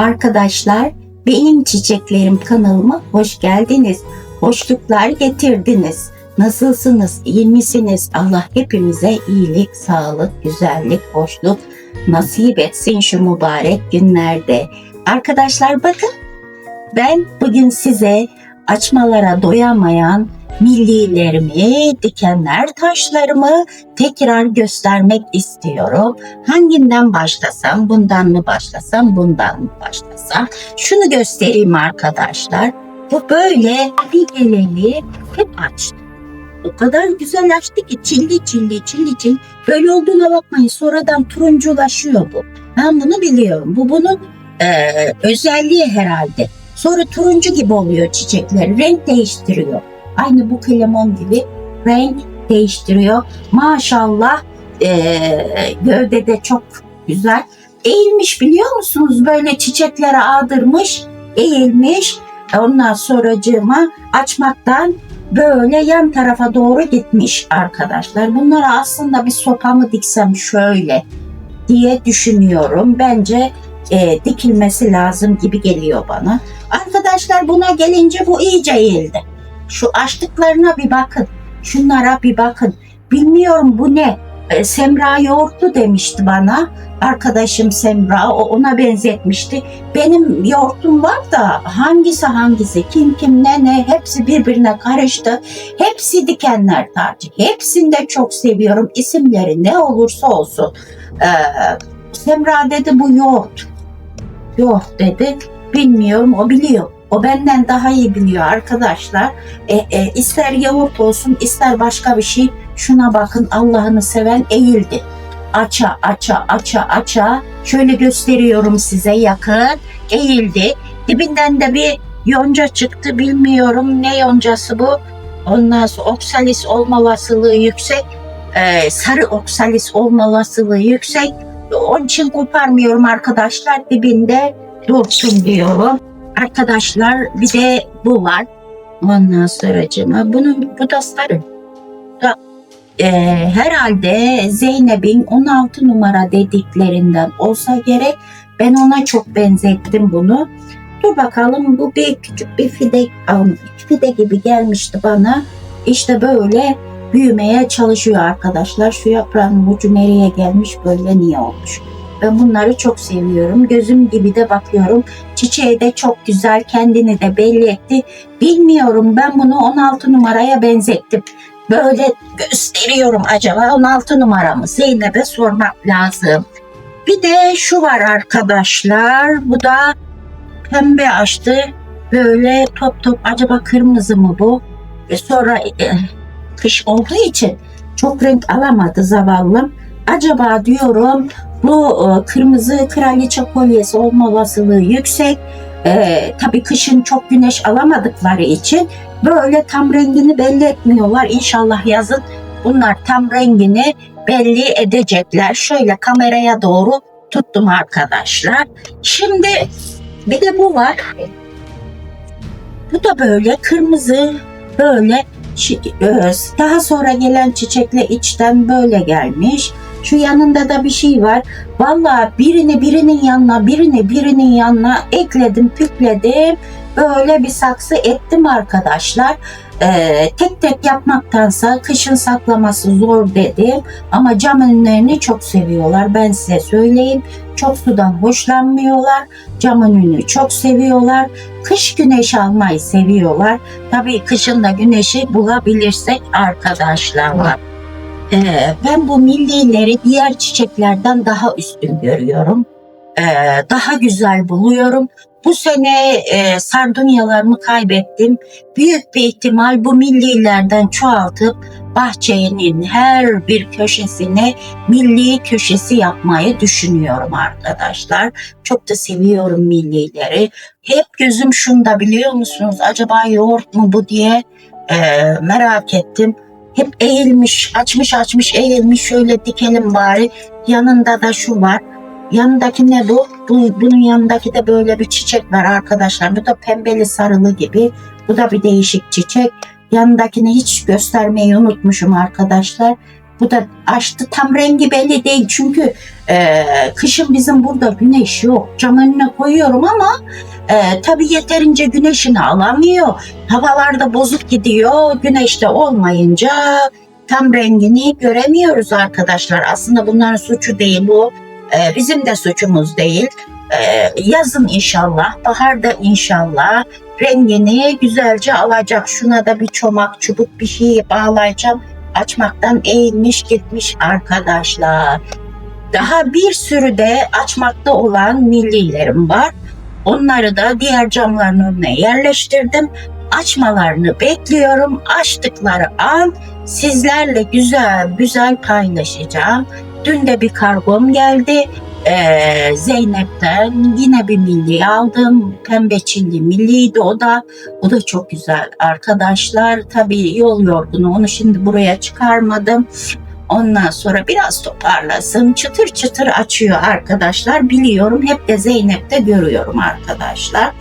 Arkadaşlar benim çiçeklerim kanalıma hoş geldiniz. Hoşluklar getirdiniz. Nasılsınız? İyi misiniz? Allah hepimize iyilik, sağlık, güzellik, hoşluk nasip etsin şu mübarek günlerde. Arkadaşlar bakın ben bugün size açmalara doyamayan millilerimi, dikenler taşlarımı tekrar göstermek istiyorum. Hanginden başlasam, bundan mı başlasam, bundan mı başlasam? Şunu göstereyim arkadaşlar. Bu böyle bir geleni hep açtı. O kadar güzel açtı ki çilli çilli çilli çilli. Böyle olduğuna bakmayın sonradan turunculaşıyor bu. Ben bunu biliyorum. Bu bunun eee, özelliği herhalde. Sonra turuncu gibi oluyor çiçekler. Renk değiştiriyor. Aynı bu lemon gibi renk değiştiriyor. Maşallah eee gövdede çok güzel. Eğilmiş biliyor musunuz? Böyle çiçeklere ağdırmış, eğilmiş. Ondan sonracığıma açmaktan böyle yan tarafa doğru gitmiş arkadaşlar. Bunlara aslında bir sopa mı diksem şöyle diye düşünüyorum. Bence e, dikilmesi lazım gibi geliyor bana. Arkadaşlar buna gelince bu iyice eğildi. Şu açtıklarına bir bakın. Şunlara bir bakın. Bilmiyorum bu ne? E, Semra yoğurtlu demişti bana. Arkadaşım Semra o ona benzetmişti. Benim yoğurtum var da hangisi hangisi kim kim ne ne hepsi birbirine karıştı. Hepsi dikenler tacı. Hepsini de çok seviyorum. İsimleri ne olursa olsun. Ee, Semra dedi bu yoğurt. Yoğurt dedi. Bilmiyorum o biliyor. O benden daha iyi biliyor arkadaşlar. E, e, ister yoğurt olsun ister başka bir şey. Şuna bakın Allah'ını seven eğildi. Aça aça aça aça. Şöyle gösteriyorum size yakın. Eğildi. Dibinden de bir yonca çıktı. Bilmiyorum ne yoncası bu. Ondan sonra oksalis olma olasılığı yüksek. Ee, sarı oksalis olma olasılığı yüksek. Onun için koparmıyorum arkadaşlar. Dibinde dursun diyorum. Arkadaşlar bir de bu var. Ondan sonra bunun bu da. Da, e, herhalde Zeynep'in 16 numara dediklerinden olsa gerek. Ben ona çok benzettim bunu. Dur bakalım bu bir küçük bir fide, fide gibi gelmişti bana. İşte böyle büyümeye çalışıyor arkadaşlar. Şu yaprağın ucu nereye gelmiş böyle niye olmuş? Ben bunları çok seviyorum. Gözüm gibi de bakıyorum. Çiçeği de çok güzel. Kendini de belli etti. Bilmiyorum ben bunu 16 numaraya benzettim. Böyle gösteriyorum acaba 16 numara mı? Zeynep'e sormak lazım. Bir de şu var arkadaşlar. Bu da pembe açtı. Böyle top top acaba kırmızı mı bu? E sonra e, kış olduğu için çok renk alamadı zavallım. Acaba diyorum bu e, kırmızı kraliçe kolyesi olma olasılığı yüksek. E, tabii kışın çok güneş alamadıkları için böyle tam rengini belli etmiyorlar. İnşallah yazın bunlar tam rengini belli edecekler. Şöyle kameraya doğru tuttum arkadaşlar. Şimdi bir de bu var. Bu da böyle kırmızı böyle e, daha sonra gelen çiçekle içten böyle gelmiş. Şu yanında da bir şey var. Vallahi birini birinin yanına, birini birinin yanına ekledim, pükledim. Böyle bir saksı ettim arkadaşlar. Ee, tek tek yapmaktansa kışın saklaması zor dedim. Ama cam ünlerini çok seviyorlar. Ben size söyleyeyim. Çok sudan hoşlanmıyorlar. Cam ününü çok seviyorlar. Kış güneş almayı seviyorlar. Tabii kışın da güneşi bulabilirsek arkadaşlarla. Ee, ben bu millileri diğer çiçeklerden daha üstün görüyorum. Ee, daha güzel buluyorum. Bu sene e, sardunyalarımı kaybettim. Büyük bir ihtimal bu millilerden çoğaltıp bahçenin her bir köşesine milli köşesi yapmayı düşünüyorum arkadaşlar. Çok da seviyorum millileri. Hep gözüm şunda biliyor musunuz? Acaba yoğurt mu bu diye e, merak ettim. Hep eğilmiş, açmış açmış eğilmiş şöyle dikelim bari. Yanında da şu var. Yanındaki ne bu? bu? Bunun yanındaki de böyle bir çiçek var arkadaşlar. Bu da pembeli sarılı gibi. Bu da bir değişik çiçek. Yanındakini hiç göstermeyi unutmuşum arkadaşlar. Bu da açtı tam rengi belli değil çünkü e, kışın bizim burada güneş yok. Cam önüne koyuyorum ama e, tabii yeterince güneşini alamıyor. Havalarda bozuk gidiyor. Güneşte olmayınca tam rengini göremiyoruz arkadaşlar. Aslında bunların suçu değil bu. E, bizim de suçumuz değil. E, yazın inşallah, baharda inşallah rengini güzelce alacak. Şuna da bir çomak, çubuk bir şey bağlayacağım. Açmaktan eğilmiş gitmiş arkadaşlar. Daha bir sürü de açmakta olan millilerim var. Onları da diğer camların önüne yerleştirdim. Açmalarını bekliyorum. Açtıkları an sizlerle güzel güzel paylaşacağım. Dün de bir kargom geldi. Ee, Zeynep'ten yine bir milli aldım. Pembe çilli milliydi o da. O da çok güzel arkadaşlar. Tabii yol yorgunu onu şimdi buraya çıkarmadım. Ondan sonra biraz toparlasın. Çıtır çıtır açıyor arkadaşlar. Biliyorum hep de Zeynep'te görüyorum arkadaşlar.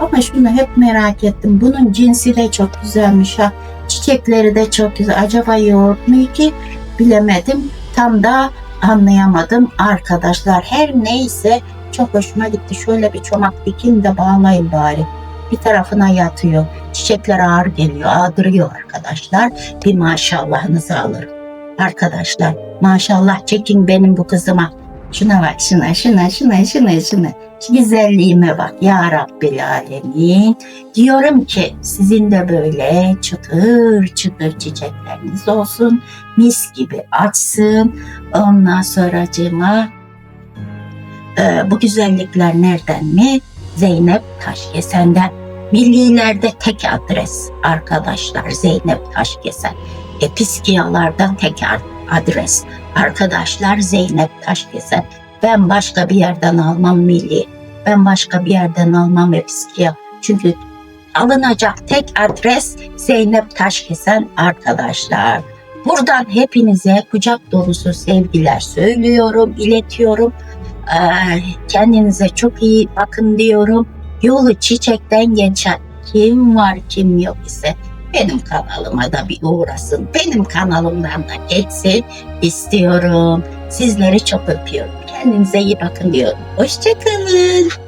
Ama şunu hep merak ettim. Bunun cinsi de çok güzelmiş ha. Çiçekleri de çok güzel. Acaba yoğurt mu ki? Bilemedim. Tam da anlayamadım arkadaşlar. Her neyse çok hoşuma gitti. Şöyle bir çomak dikin de bağlayın bari. Bir tarafına yatıyor. Çiçekler ağır geliyor. Ağdırıyor arkadaşlar. Bir maşallahınızı alırım. Arkadaşlar maşallah çekin benim bu kızıma. Şuna bak şuna şuna şuna şuna şuna. Şu güzelliğime bak ya Rabbil Alemin. Diyorum ki sizin de böyle çıtır çıtır çiçekleriniz olsun. Mis gibi açsın. Ondan sonracığıma e, bu güzellikler nereden mi? Zeynep Taşkesen'den. Millilerde tek adres arkadaşlar Zeynep Taşkesen. Episkiyalardan tek adres. Arkadaşlar Zeynep Taşkesen. Ben başka bir yerden almam milli. Ben başka bir yerden almam episkiya. Çünkü alınacak tek adres Zeynep Taşkesen arkadaşlar. Buradan hepinize kucak dolusu sevgiler söylüyorum, iletiyorum. Ee, kendinize çok iyi bakın diyorum. Yolu çiçekten geçen kim var kim yok ise benim kanalıma da bir uğrasın. Benim kanalımdan da geçsin istiyorum. Sizleri çok öpüyorum. Kendinize iyi bakın diyorum. Hoşçakalın.